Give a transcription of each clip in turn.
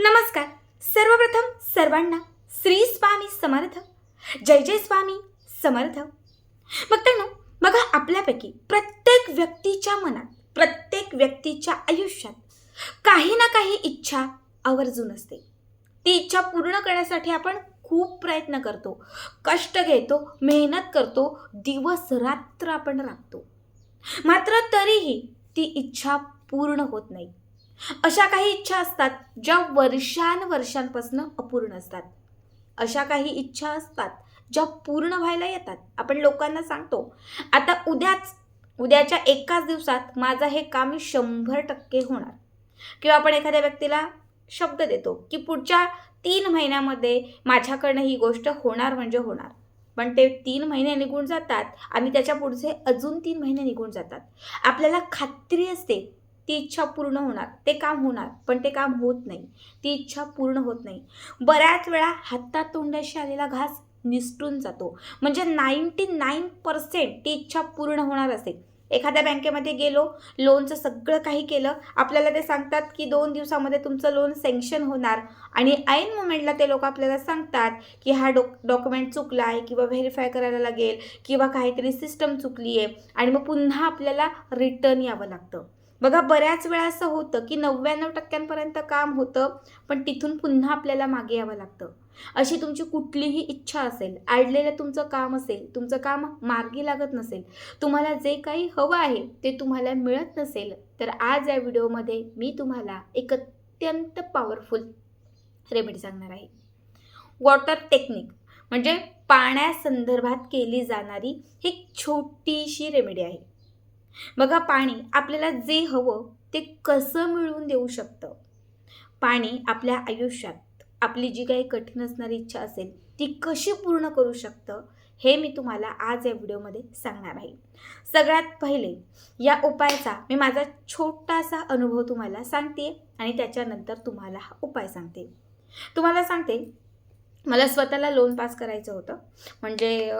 नमस्कार. सर्वप्रथम सर्वांना श्री स्वामी समर्थ. जय जय स्वामी समर्थ. मग बघा आपल्यापैकी प्रत्येक व्यक्तीच्या मनात प्रत्येक व्यक्तीच्या आयुष्यात काही ना काही इच्छा आवर्जून असते. ती इच्छा पूर्ण करण्यासाठी आपण खूप प्रयत्न करतो कष्ट घेतो मेहनत करतो दिवस रात्र आपण राबतो. मात्र तरीही ती इच्छा पूर्ण होत नाही. अशा काही इच्छा असतात ज्या वर्षानुवर्षांपासून अपूर्ण असतात. अशा काही इच्छा असतात ज्या पूर्ण व्हायला येतात. आपण लोकांना सांगतो आता उद्याच उद्याच्या एकाच दिवसात माझं हे काम शंभर टक्के होणार. किंवा आपण एखाद्या व्यक्तीला शब्द देतो की पुढच्या तीन महिन्यामध्ये माझ्याकडनं ही गोष्ट होणार म्हणजे होणार. पण ते तीन महिने निघून जातात आणि त्याच्या पुढचे अजून तीन महिने निघून जातात. आपल्याला खात्री असते ती इच्छा पूर्ण होणार ते काम होणार पण ते काम होत नाही. ती इच्छा पूर्ण होत नाही. बऱ्याच वेळा हातात तोंडाशी आलेला घास निसटून जातो. म्हणजे नाईन्टी नाईन पर्सेंट ती इच्छा पूर्ण होणार असेल. एखाद्या बँकेमध्ये गेलो लोनचं सगळं काही केलं आपल्याला ते सांगतात की दोन दिवसामध्ये तुमचं लोन सँक्शन होणार. आणि ऐन मुमेंटला ते लोक आपल्याला सांगतात की हा डॉक डॉक्युमेंट चुकला आहे किंवा व्हेरीफाय करायला लागेल किंवा काहीतरी सिस्टम चुकली आहे आणि मग पुन्हा आपल्याला रिटर्न यावं लागतं. बघा बऱ्याच वेळा असं होतं की नव्याण्णव टक्क्यांपर्यंत काम होतं पण तिथून पुन्हा आपल्याला मागे यावं लागतं. अशी तुमची कुठलीही इच्छा असेल अडलेलं तुमचं काम असेल तुमचं काम मार्गी लागत नसेल तुम्हाला जे काही हवं आहे ते तुम्हाला मिळत नसेल तर आज या व्हिडिओमध्ये मी तुम्हाला एक अत्यंत पॉवरफुल रेमेडी सांगणार आहे. वॉटर टेक्निक म्हणजे पाण्यासंदर्भात केली जाणारी ही छोटीशी रेमेडी आहे. बघा पाणी आपल्याला जे हवं ते कसं मिळवून देऊ शकतं? पाणी आपल्या आयुष्यात आपली जी काही कठीण असणारी इच्छा असेल ती कशी पूर्ण करू शकतं हे मी तुम्हाला आज या व्हिडिओमध्ये सांगणार आहे. सगळ्यात पहिले या उपायाचा मी माझा छोटासा अनुभव तुम्हाला सांगते आणि त्याच्यानंतर तुम्हाला हा उपाय सांगते. तुम्हाला सांगते मला स्वतःला लोन पास करायचं होतं. म्हणजे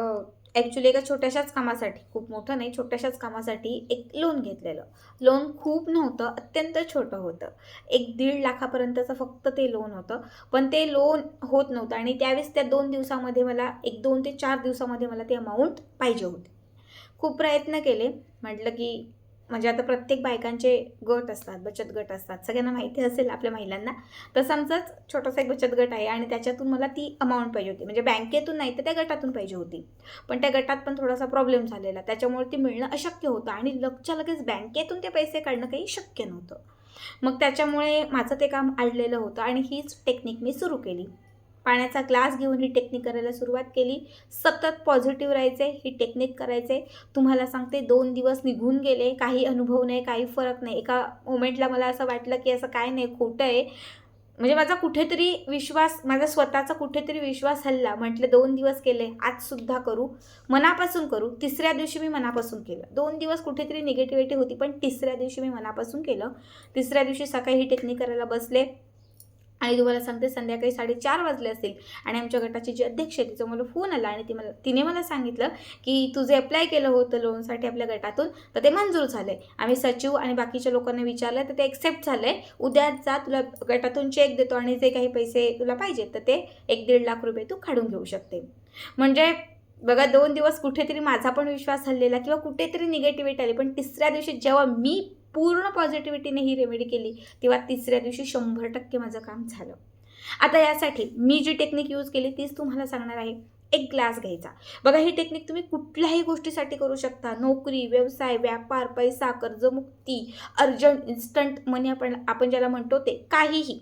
ॲक्च्युली एका छोट्याशाच कामासाठी खूप मोठं नाही छोट्याशाच कामासाठी एक लोन घेतलेलं. लोन खूप नव्हतं अत्यंत छोटं होतं. एक दीड लाखापर्यंतचं फक्त ते लोन होतं. पण ते लोन होत नव्हतं आणि त्यावेळेस त्या दोन दिवसामध्ये मला एक दोन ते चार दिवसामध्ये मला ते अमाऊंट पाहिजे होते. खूप प्रयत्न केले. म्हटलं की म्हणजे आता प्रत्येक बायकांचे गट असतात बचत गट असतात. सगळ्यांना माहिती असेल आपल्या महिलांना. तसं आमचाच छोटासा एक बचत गट आहे आणि त्याच्यातून मला ती अमाऊंट पाहिजे होती. म्हणजे बँकेतून नाही तर त्या गटातून पाहिजे होती. पण त्या गटात पण थोडासा प्रॉब्लेम झालेला. त्याच्यामुळे ती मिळणं अशक्य होतं आणि लगच्या लगेच बँकेतून ते पैसे काढणं काही शक्य नव्हतं. मग त्याच्यामुळे माझं ते काम अडलेलं होतं आणि हीच टेक्निक मी सुरू केली. पाण्याचा ग्लास घेऊन ही टेक्निक करायला सुरुवात केली. सतत पॉझिटिव्ह राहायचे ही टेक्निक करायचे. तुम्हाला सांगते दोन दिवस निघून गेले काही अनुभव नाही काही फरक नाही. एका मोमेंटला मला असं वाटलं की असं काय नाही खोटं आहे. म्हणजे माझा कुठेतरी विश्वास माझा स्वतःचा कुठेतरी विश्वास हल्ला. म्हटलं दोन दिवस केले आजसुद्धा करू. मनापासून करू. तिसऱ्या दिवशी मी मनापासून केलं. दोन दिवस कुठेतरी निगेटिव्हिटी होती पण तिसऱ्या दिवशी मी मनापासून केलं. तिसऱ्या दिवशी सकाळी ही टेक्निक करायला बसले. आणि तुम्हाला सांगते संध्याकाळी साडेचार वाजले असतील आणि आमच्या गटाची जी अध्यक्ष आहे तिचा मला फोन आला आणि ती मला तिने मला सांगितलं की तुझे अप्लाय केलं होतं लोनसाठी आपल्या गटातून तर ते मंजूर झालं आहे आम्ही सचिव आणि बाकीच्या लोकांना विचारलं तर ते एक्सेप्ट झालं आहे उद्या जा तुला गटातून चेक देतो आणि जे काही पैसे तुला पाहिजेत तर ते एक दीड लाख रुपये तू काढून घेऊ शकते. म्हणजे बघा दोन दिवस कुठेतरी माझा पण विश्वास हल्लेला किंवा कुठेतरी निगेटिव्हिटी आली पण तिसऱ्या दिवशी जेव्हा मी पूर्ण पॉझिटिव्हिटीने ही रेमेडी केली तेव्हा तिसऱ्या दिवशी शंभर टक्के माझं काम झालं. आता यासाठी मी जी टेक्निक यूज केली तीच तुम्हाला सांगणार आहे. एक ग्लास घ्यायचा. बघा ही टेक्निक तुम्ही कुठल्याही गोष्टीसाठी करू शकता. नोकरी व्यवसाय व्यापार पैसा कर्जमुक्ती अर्जंट इन्स्टंट मनी आपण आपण ज्याला म्हणतो ते काहीही.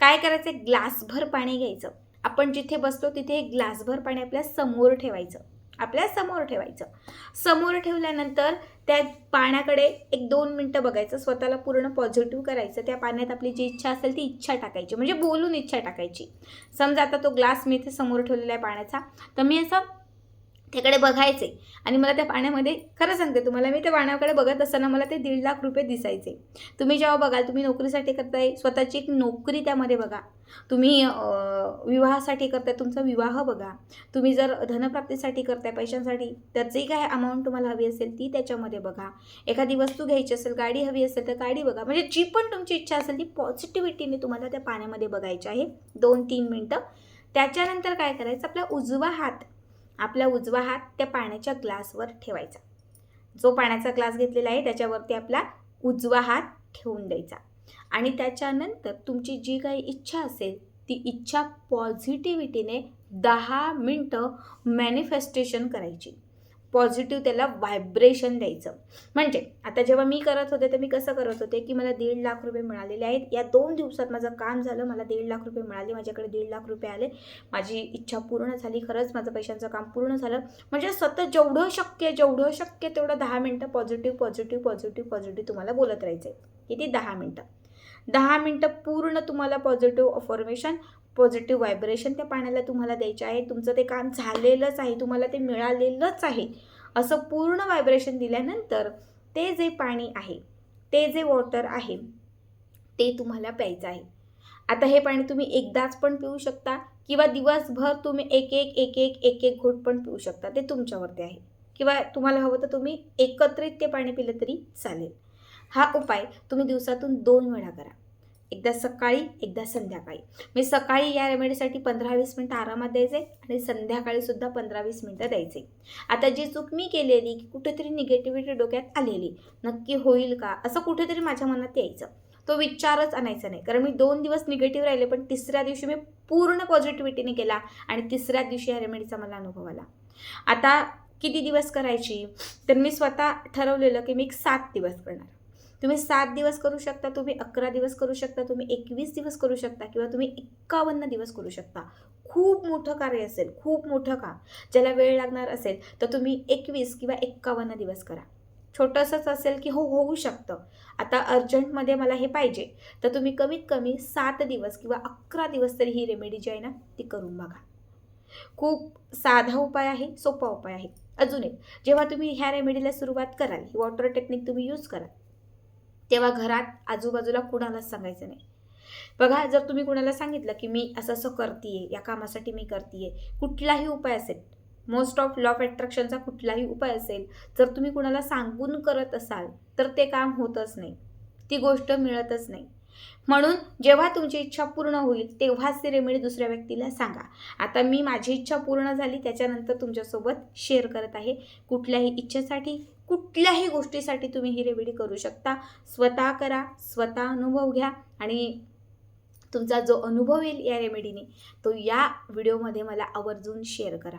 काय करायचं? ग्लासभर पाणी घ्यायचं. आपण जिथे बसतो तिथे एक ग्लासभर पाणी आपल्यासमोर ठेवायचं. आपल्यासमोर ठेवायचं. समोर ठेवल्यानंतर त्या पाण्याकडे एक दोन मिनटं बघायचं स्वतःला पूर्ण पॉझिटिव्ह करायचं. त्या पाण्यात आपली जी इच्छा असेल ती इच्छा टाकायची. म्हणजे बोलून इच्छा टाकायची. समजा आता तो ग्लास मी इथे समोर ठेवलेला आहे पाण्याचा. तर मी असं त्याकडे बघायचे. आणि मला त्या पाण्यामध्ये खरं सांगते तुम्हाला मी त्या पाण्याकडे बघत असताना मला ते दीड लाख रुपये दिसायचे. तुम्ही जेव्हा बघाल तुम्ही नोकरीसाठी करताय स्वतःची एक नोकरी त्यामध्ये बघा. तुम्ही विवाहासाठी करताय तुमचा विवाह बघा. तुम्ही जर धनप्राप्तीसाठी करताय पैशांसाठी तर जे काय अमाऊंट तुम्हाला हवी असेल ती त्याच्यामध्ये बघा. एखादी वस्तू घ्यायची असेल गाडी हवी असेल तर गाडी बघा. म्हणजे जी पण तुमची इच्छा असेल ती पॉझिटिव्हिटीने तुम्हाला त्या पाण्यामध्ये बघायची आहे. दोन तीन मिनटं. त्याच्यानंतर काय करायचं? आपला उजवा हात आपला उजवा हात त्या पाण्याच्या ग्लासवर ठेवायचा. जो पाण्याचा ग्लास घेतलेला आहे त्याच्यावरती आपला उजवा हात ठेवून द्यायचा. आणि त्याच्यानंतर तुमची जी काही इच्छा असेल ती इच्छा पॉझिटिव्हिटीने दहा मिनटं मॅनिफेस्टेशन करायची. पॉझिटिव्ह त्याला व्हायब्रेशन द्यायचं. म्हणजे आता जेव्हा मी करत होते तर मी कसं करत होते की मला दीड लाख रुपये मिळालेले आहेत. या दोन दिवसात माझं काम झालं मला दीड लाख रुपये मिळाले माझ्याकडे दीड लाख रुपये आले. माझी इच्छा पूर्ण झाली खरंच माझं पैशांचं काम पूर्ण झालं. म्हणजे सतत जेवढं शक्य जेवढं शक्य तेवढं दहा मिनटं पॉझिटिव्ह पॉझिटिव्ह पॉझिटिव्ह पॉझिटिव्ह तुम्हाला बोलत राहायचं आहे किती? दहा मिनटं. दहा मिनटं पूर्ण तुम्हाला पॉझिटिव्ह अफॉर्मेशन पॉझिटिव्ह व्हायब्रेशन त्या पाण्याला तुम्हाला द्यायचे आहे. तुमचं ते काम झालेलंच आहे. तुम्हाला ते मिळालेलंच आहे. असं पूर्ण व्हायब्रेशन दिल्यानंतर ते जे पाणी आहे ते जे वॉटर आहे ते तुम्हाला प्यायचं आहे. आता हे पाणी तुम्ही एकदाच पण पिऊ शकता किंवा दिवसभर तुम्ही एक एक एक एक एक एक घोट पण पिऊ शकता. ते तुमच्यावरती आहे. किंवा तुम्हाला हवं तर तुम्ही एकत्रित ते पाणी पिलं तरी चालेल. हा उपाय तुम्ही दिवसातून दोन वेळा करा. एकदा सकाळी एकदा संध्याकाळी. मी सकाळी या रेमेडीसाठी पंधरा वीस मिनटं आरामात द्यायचे आणि संध्याकाळी सुद्धा पंधरा वीस मिनटं द्यायचे. आता जी चूक मी केलेली की कुठेतरी निगेटिव्हिटी डोक्यात आलेली नक्की होईल का? असं कुठेतरी माझ्या मनात यायचं. तो विचारच आणायचा नाही. कारण मी दोन दिवस निगेटिव्ह राहिले पण तिसऱ्या दिवशी मी पूर्ण पॉझिटिव्हिटीने केला आणि तिसऱ्या दिवशी या रेमेडीचा मला अनुभव आला. आता किती दिवस करायची? तर मी स्वतः ठरवलेलं की मी एक सात दिवस करणार. तुम्ही सात दिवस करू शकता तुम्ही अकरा दिवस करू शकता तुम्ही एकवीस दिवस करू शकता किंवा तुम्ही एक्कावन्न दिवस करू शकता. खूप मोठं कार्य असेल खूप मोठं काम. ज्याला वेळ लागणार असेल तर तुम्ही एकवीस किंवा एक्कावन्न दिवस करा. छोटंसंच असेल की हो होऊ शकतं. आता अर्जंटमध्ये मला हे पाहिजे तर तुम्ही कमीत कमी सात दिवस किंवा अकरा दिवस तरी ही रेमेडी जी आहे ना ती करून बघा. खूप साधा उपाय आहे सोपा उपाय आहे. अजून एक जेव्हा तुम्ही ह्या रेमेडीला सुरुवात कराल ही वॉटर टेक्निक तुम्ही यूज कराल तेव्हा घरात आजूबाजूला कुणालाच सांगायचं नाही. बघा जर तुम्ही कुणाला सांगितलं की मी असं असं करते या कामासाठी मी करते कुठलाही उपाय असेल मोस्ट ऑफ लॉ ऑफ अट्रॅक्शनचा कुठलाही उपाय असेल जर तुम्ही कुणाला सांगून करत असाल तर ते काम होतच नाही. ती गोष्ट मिळतच नाही. म्हणून जेव्हा तुमची इच्छा पूर्ण होईल तेव्हाच ती रेमेडी दुसऱ्या व्यक्तीला सांगा. आता मी माझी इच्छा पूर्ण झाली त्याच्यानंतर तुमच्यासोबत शेअर करत आहे. कुठल्याही इच्छेसाठी कुठल्याही गोष्टीसाठी तुम्ही ही रेमेडी करू शकता. स्वतः करा स्वतः अनुभव घ्या आणि तुमचा जो अनुभव येईल या रेमेडीने तो या व्हिडिओमध्ये मला आवर्जून शेअर करा.